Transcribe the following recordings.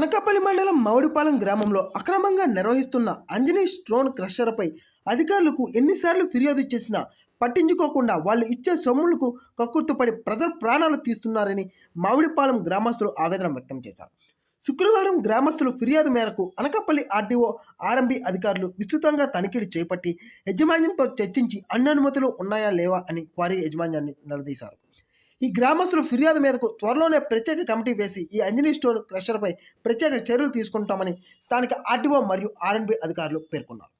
అనకాపల్లి మండలం మౌడిపాలెం గ్రామంలో అక్రమంగా నిర్వహిస్తున్న అంజనీ స్టోన్ క్రషర్పై అధికారులకు ఎన్నిసార్లు ఫిర్యాదు చేసినా పట్టించుకోకుండా వాళ్ళు ఇచ్చే సొమ్ములకు కక్కుర్తుపడి ప్రజల ప్రాణాలు తీస్తున్నారని మామిడిపాలెం గ్రామస్తులు ఆవేదన వ్యక్తం చేశారు. శుక్రవారం గ్రామస్తులు ఫిర్యాదు మేరకు అనకాపల్లి ఆర్డీఓ ఆర్ఎంబీ అధికారులు విస్తృతంగా తనిఖీలు చేపట్టి యజమాన్యంతో చర్చించి అన్ని అనుమతులు ఉన్నాయా లేవా అని క్వారీ యజమాన్యాన్ని నిలదీశారు. ఈ గ్రామస్తుల ఫిర్యాదు మేరకు త్వరలోనే ప్రత్యేక కమిటీ వేసి ఈ అంజనీ స్టోర్ క్రషర్పై ప్రత్యేక చర్యలు తీసుకుంటామని స్థానిక ఆర్టీఓ మరియు ఆర్ఎన్బి అధికారులు పేర్కొన్నారు.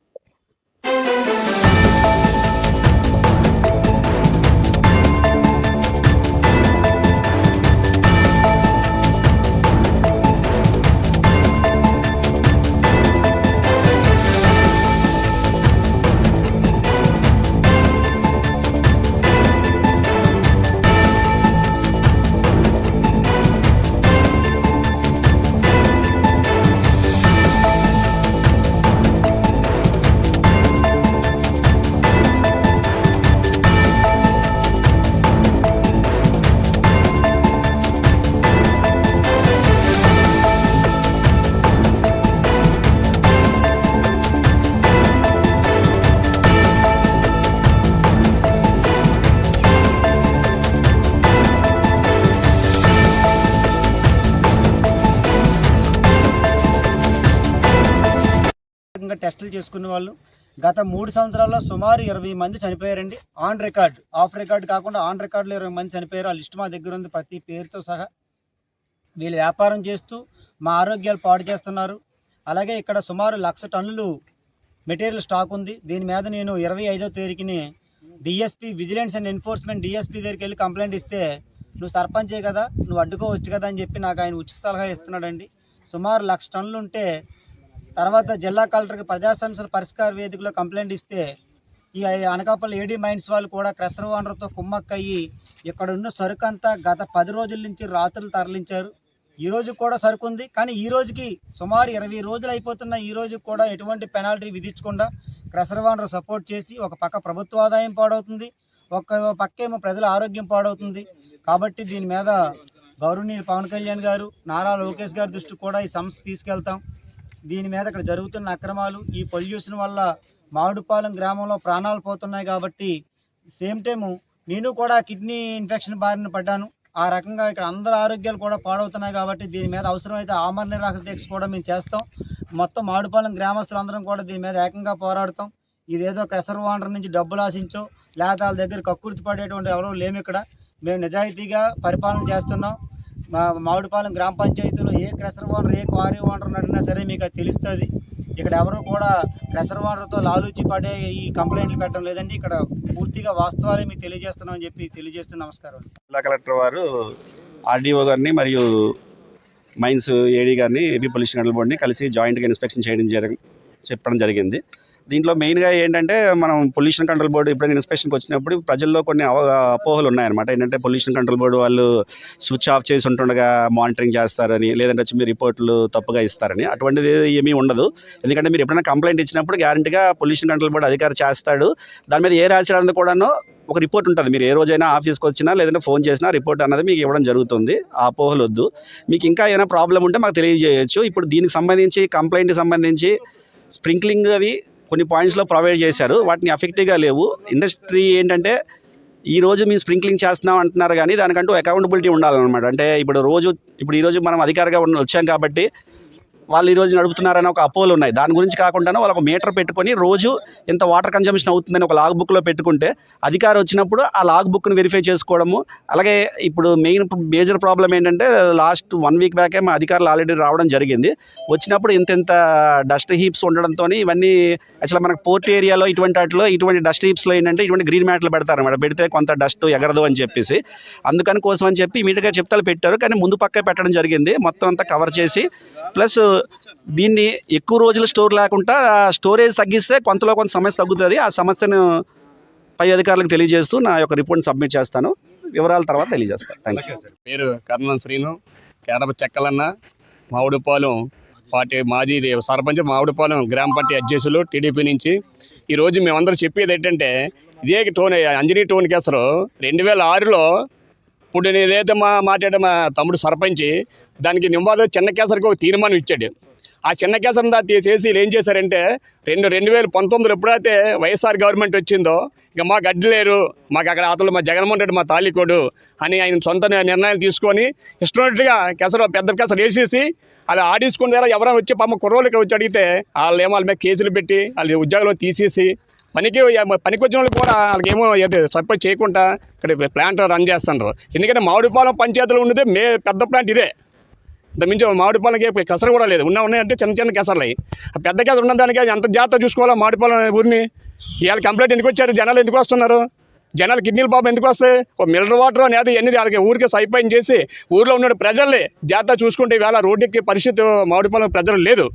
అరెస్టులు చేసుకున్న వాళ్ళు. గత మూడు సంవత్సరాల్లో సుమారు ఇరవై మంది చనిపోయారండి. ఆన్ రికార్డ్ ఆఫ్ రికార్డ్ కాకుండా ఆన్ రికార్డులో ఇరవై మంది చనిపోయారు. ఆ లిస్ట్ మా దగ్గర ఉంది ప్రతి పేరుతో సహా. వీళ్ళు వ్యాపారం చేస్తూ మా ఆరోగ్యాలు పాడు చేస్తున్నారు. అలాగే ఇక్కడ సుమారు లక్ష టన్నులు మెటీరియల్ స్టాక్ ఉంది. దీని మీద నేను ఇరవై ఐదో తేదీకిని DSP vigilance and enforcement DSP దగ్గరికి వెళ్ళి కంప్లైంట్ ఇస్తే నువ్వు సర్పంచే కదా నువ్వు అడ్డుకోవచ్చు కదా అని చెప్పి నాకు ఆయన ఉచిత సలహా ఇస్తున్నాడండి. సుమారు లక్ష టన్నులు ఉంటే తర్వాత జిల్లా కలెక్టర్కి ప్రజా సమస్యల పరిష్కార వేదికలో కంప్లైంట్ ఇస్తే ఈ అనకాపల్లి ఏడీ మైన్స్ వాళ్ళు కూడా క్రెషర్ ఓనర్తో కుమ్మక్కయ్యి ఇక్కడ ఉన్న సరుకు అంతా గత పది రోజుల నుంచి రాత్రులు తరలించారు. ఈ రోజు కూడా సరుకు ఉంది. కానీ ఈ రోజుకి సుమారు ఇరవై రోజులు అయిపోతున్న ఈ రోజు కూడా ఎటువంటి పెనాల్టీ విధించకుండా క్రెషర్ ఓనర్ సపోర్ట్ చేసి ఒక పక్క ప్రభుత్వ ఆదాయం పాడవుతుంది. ఒక పక్కేమో ప్రజల ఆరోగ్యం పాడవుతుంది. కాబట్టి దీని మీద గౌరవనీయులు పవన్ కళ్యాణ్ గారు నారా లోకేష్ గారి దృష్టికి కూడా ఈ సమస్య తీసుకెళ్తాం. దీని మీద ఇక్కడ జరుగుతున్న అక్రమాలు ఈ పొల్యూషన్ వల్ల మామిడిపాలెం గ్రామంలో ప్రాణాలు పోతున్నాయి కాబట్టి సేమ్ టైము నేను కూడా కిడ్నీ ఇన్ఫెక్షన్ బారిన పడ్డాను. ఆ రకంగా ఇక్కడ అందరి ఆరోగ్యాలు కూడా పాడవుతున్నాయి కాబట్టి దీని మీద అవసరమైతే ఆమర నిరాకరణ దీక్ష కూడా మేము చేస్తాం. మొత్తం మామిడిపాలెం గ్రామస్తులందరం కూడా దీని మీద ఏకంగా పోరాడతాం. ఇదేదో క్రెసర్ వాండర్ నుంచి డబ్బులు ఆశించో లేదా వాళ్ళ దగ్గర కక్కుర్తి పడేటువంటి ఎవరో లేము ఇక్కడ మేము నిజాయితీగా పరిపాలన చేస్తున్నాం. మా మామిడిపాలెం గ్రామ పంచాయతీలో ఏ క్రెసర్ ఓనర్ ఏ క్వారీ వాటర్ అడిగినా సరే మీకు అది తెలుస్తుంది. ఇక్కడ ఎవరు కూడా క్రెసర్ వాటర్తో లాలూచి పడే ఈ కంప్లైంట్లు పెట్టడం లేదండి. ఇక్కడ పూర్తిగా వాస్తవాలే మీకు తెలియజేస్తున్నామని చెప్పి తెలియజేస్తూ నమస్కారం. జిల్లా కలెక్టర్ వారు ఆర్డీఓ గారిని మరియు మైన్స్ ఏడీ గారిని ఏపీ పొల్యూషన్ కంట్రోల్ బోర్డుని కలిసి జాయింట్గా ఇన్స్పెక్షన్ చేయడం జరి చెప్పడం జరిగింది. దీంట్లో మెయిన్గా ఏంటంటే మనం పొల్యూషన్ కంట్రోల్ బోర్డు ఎప్పుడైనా ఇన్స్పెక్షన్కి వచ్చినప్పుడు ప్రజల్లో కొన్ని అవ అపోహలు ఉన్నాయన్నమాట. ఏంటంటే పొల్యూషన్ కంట్రోల్ బోర్డు వాళ్ళు స్విచ్ ఆఫ్ చేసి ఉంటుండగా మానిటరింగ్ చేస్తారని లేదంటే వచ్చి మీ రిపోర్ట్లు తప్పుగా ఇస్తారని. అటువంటిది ఏమీ ఉండదు. ఎందుకంటే మీరు ఎప్పుడైనా కంప్లైంట్ ఇచ్చినప్పుడు గ్యారంటీగా పొల్యూషన్ కంట్రోల్ బోర్డు అధికారి చేస్తాడు. దాని మీద ఏ రాసినందుకు కూడాను ఒక రిపోర్ట్ ఉంటుంది. మీరు ఏ రోజైనా ఆఫీస్కి వచ్చినా లేదంటే ఫోన్ చేసినా రిపోర్ట్ అన్నది మీకు ఇవ్వడం జరుగుతుంది. ఆ అపోహలు వద్దు. మీకు ఇంకా ఏమైనా ప్రాబ్లం ఉంటే మాకు తెలియజేయచ్చు. ఇప్పుడు దీనికి సంబంధించి కంప్లైంట్కి సంబంధించి స్ప్రింక్లింగ్ అవి కొన్ని పాయింట్స్లో ప్రొవైడ్ చేశారు. వాటిని ఎఫెక్టివ్గా లేవు. ఇండస్ట్రీ ఏంటంటే ఈ రోజు మేము స్ప్రింక్లింగ్ చేస్తున్నాం అంటున్నారు కానీ దానికంటూ అకౌంటబిలిటీ ఉండాలన్నమాట. అంటే ఇప్పుడు రోజు ఇప్పుడు ఈరోజు మనం అధికారిగా ఉన్న వచ్చాం కాబట్టి వాళ్ళు ఈరోజు నడుపుతున్నారని ఒక అపోలు ఉన్నాయి. దాని గురించి కాకుండా వాళ్ళు ఒక మీటర్ పెట్టుకొని రోజు ఇంత వాటర్ కన్జంప్షన్ అవుతుందని ఒక లాగ్ బుక్లో పెట్టుకుంటే అధికారి వచ్చినప్పుడు ఆ లాగ్ బుక్ను వెరిఫై చేసుకోవడము అలాగే ఇప్పుడు మెయిన్ మేజర్ ప్రాబ్లం ఏంటంటే లాస్ట్ వన్ వీక్ బ్యాకే మా అధికారులు ఆల్రెడీ రావడం జరిగింది. వచ్చినప్పుడు ఇంత ఇంత డస్ట్ హీప్స్ ఉండడంతో ఇవన్నీ యాక్చువల్గా మనకు పోర్ట్ ఏరియాలో ఇటువంటి వాటిలో ఇటువంటి డస్ట్ హీప్స్లో ఏంటంటే ఇటువంటి గ్రీన్ మ్యాట్లు పెడతారు మేడం పెడితే కొంత డస్ట్ ఎగరదు అని చెప్పేసి. అందుకని కోసం అని చెప్పి ఇమీడియట్గా చెప్తాలు పెట్టారు. కానీ ముందు పక్కే పెట్టడం జరిగింది. మొత్తం అంతా కవర్ చేసి ప్లస్ దీన్ని ఎక్కువ రోజులు స్టోర్ లేకుండా స్టోరేజ్ తగ్గిస్తే కొంతలో కొంత సమస్య తగ్గుతుంది. ఆ సమస్యను పై అధికారులకు తెలియజేస్తూ నా యొక్క రిపోర్ట్ని సబ్మిట్ చేస్తాను. వివరాల తర్వాత తెలియజేస్తాను. థ్యాంక్ యూ పేరు కర్ణం శ్రీను కేడప చెక్కలన్న మామిడిపాలెం పార్టీ మాజీ సర్పంచ్ మామిడిపాలెం గ్రామ పార్టీ అధ్యక్షులు టీడీపీ నుంచి. ఈరోజు మేమందరం చెప్పేది ఏంటంటే ఇదే టోన్ అంజనీ టోన్ కేసరు. రెండు వేల ఆరులో ఇప్పుడు నేను ఏదైతే మా మాట్లాడే మా తమ్ముడు సర్పంచి దానికి నింబాద చిన్న కేసరికి ఒక తీర్మానం ఇచ్చాడు. ఆ చిన్న కేసు అంతా తీసేసి వీళ్ళు ఏం చేశారంటే రెండు రెండు వేల పంతొమ్మిదిలో ఎప్పుడైతే వైఎస్ఆర్ గవర్నమెంట్ వచ్చిందో ఇక మాకు అడ్డు లేరు మాకు అక్కడ అతను మా జగన్మోహన్ రెడ్డి మా తాళికోడు అని ఆయన సొంత నిర్ణయాలు తీసుకొని ఇష్టమైనట్టుగా కేసర పెద్ద కేసరు వేసేసి అలా ఆడించుకున్న ద్వారా ఎవరైనా వచ్చి పాప కుర్రోళ్ళకి వచ్చి అడిగితే వాళ్ళు ఏమో వాళ్ళ మీద కేసులు పెట్టి వాళ్ళ ఉద్యోగంలో తీసేసి పనికి పనికి వచ్చిన వాళ్ళు కూడా వాళ్ళకేమో ఏమో సపోర్ట్ చేయకుండా ఇక్కడ ప్లాంట్ రన్ చేస్తున్నారు ఎందుకంటే మామిడిపాలెం పంచాయతీలో ఉండేది మే పెద్ద ప్లాంట్ ఇదే. ఇంత మించి పళ్ళకి కసర కూడా లేదు. ఉన్న ఉన్నాయంటే చిన్న చిన్న కేసర్లు ఆ పెద్ద కేసరు ఉన్న దానికి ఎంత జాగ్రత్త చూసుకోవాలా మామిడిపాలెం ఊరిని. ఇవాళ కంప్లైంట్ ఎందుకు వచ్చారు? జనాలు ఎందుకు వస్తున్నారు? జనాలు కిడ్నీలు పాపం ఎందుకు వస్తాయి? ఓ మినరల్ వాటర్ అనేది ఎన్ని వాళ్ళకి ఊరికి సైపైన్ చేసి ఊర్లో ఉన్న ప్రజల్ని జాగ్రత్త చూసుకుంటే ఇవాళ రోడ్డుకి పరిస్థితి మామిడిపాలెం ప్రజలు లేదు.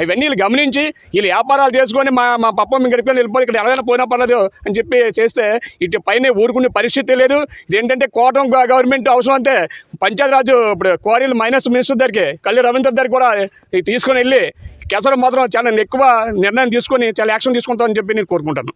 అవన్నీ వీళ్ళు గమనించి వీళ్ళు వ్యాపారాలు చేసుకొని మా మా పప్ప మేము గడిపి వెళ్ళిపోయి ఇక్కడ ఎలాగైనా పోయినా పర్లేదు అని చెప్పి చేస్తే ఇటు పైన ఊరుకునే పరిస్థితి లేదు. ఇదేంటంటే కోటం గవర్నమెంట్ అవసరం అంతే. పంచాయతీరాజు ఇప్పుడు క్వారీలు మైనస్ మినిస్టర్ దగ్గరికి కళ్ళు రవీంద్ర దగ్గర కూడా తీసుకొని వెళ్ళి కేసరం మాత్రం చాలా ఎక్కువ నిర్ణయం తీసుకొని చాలా యాక్షన్ తీసుకుంటామని చెప్పి నేను కోరుకుంటాను.